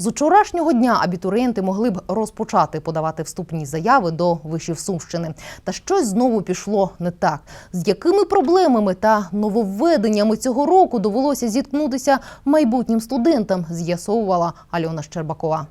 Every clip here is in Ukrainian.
З учорашнього дня абітурієнти могли б розпочати подавати вступні заяви до вишів Сумщини. Та щось знову пішло не так. З якими проблемами та нововведеннями цього року довелося зіткнутися майбутнім студентам, з'ясовувала Альона Щербакова.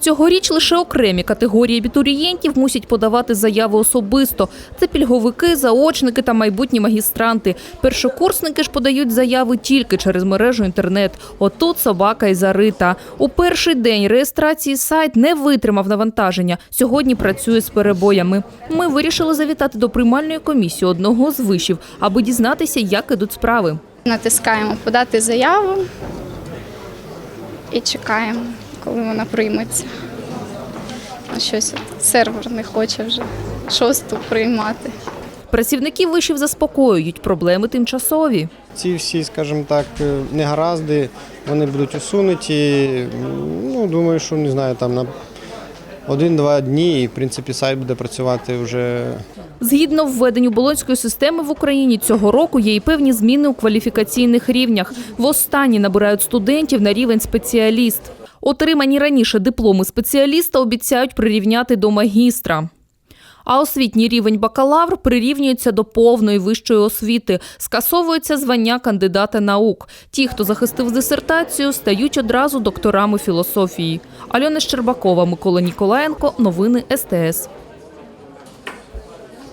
Цьогоріч лише окремі категорії абітурієнтів мусять подавати заяви особисто. Це пільговики, заочники та майбутні магістранти. Першокурсники ж подають заяви тільки через мережу інтернет. Отут собака і зарита. У перший день реєстрації сайт не витримав навантаження. Сьогодні працює з перебоями. Ми вирішили завітати до приймальної комісії одного з вишів, аби дізнатися, як ідуть справи. Натискаємо подати заяву і чекаємо, коли вона прийметься. А щось от сервер не хоче вже шосту приймати. Працівники вишів заспокоюють, проблеми тимчасові. Ці всі, скажімо так, е, негаразди, вони будуть усунуті. Ну, думаю, що не знаю, там на один-два дні, і в принципі сайт буде працювати вже Згідно введенню болонської системи в Україні цього року є і певні зміни у кваліфікаційних рівнях. Востаннє набирають студентів на рівень спеціаліст. Отримані раніше дипломи спеціаліста обіцяють прирівняти до магістра. А освітній рівень бакалавр прирівнюється до повної вищої освіти. Скасовується звання кандидата наук. Ті, хто захистив дисертацію, стають одразу докторами філософії. Альона Щербакова, Микола Ніколаєнко. Новини СТС.